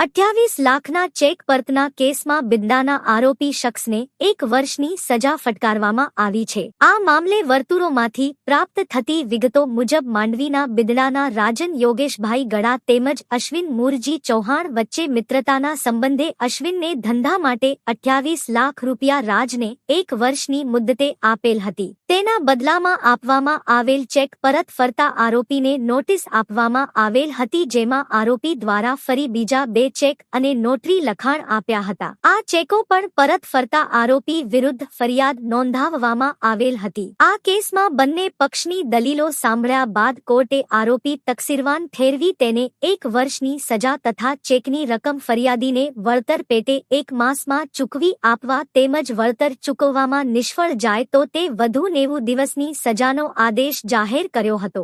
અઠ્યાવીસ લાખના ચેક પરતના કેસમાં બિંદાના આરોપી શખ્સને એક વર્ષની સજા ફટકારવામાં આવી છે. આ મામલે વર્તુળોમાંથી પ્રાપ્ત થતી વિગતો મુજબ માંડવીના બિદડાના રાજન યોગેશભાઈ ગડા તેમજ અશ્વિન મુરજી ચૌહાણ વચ્ચે મિત્રતાના સંબંધે અશ્વિનને ધંધા માટે અઠ્યાવીસ લાખ રૂપિયા રાજને એક વર્ષની મુદ્દતે આપેલ હતી. તેના બદલામાં આપવામાં આવેલ ચેક પરત ફરતા આરોપીને નોટિસ આપવામાં આવેલ હતી જેમાં આરોપી દ્વારા ફરી બીજા બે ચેક અને નોટરી લખાણ આપ્યા હતા. આ ચેકો પણ પરત ફરતા આરોપી વિરુદ્ધ ફરિયાદ નોંધાવવામાં આવેલ હતી. આ કેસમાં બંને પક્ષની દલીલો સાંભળ્યા બાદ કોર્ટે આરોપી તકસીરવાન ઠેરવી તેને એક વર્ષની સજા તથા ચેકની રકમ ફરિયાદીને વળતર પેટે એક માસમાં ચૂકવી આપવા તેમજ વળતર ચૂકવવામાં નિષ્ફળ જાય તો તે વધુ નેવું દિવસની સજાનો આદેશ જાહેર કર્યો હતો.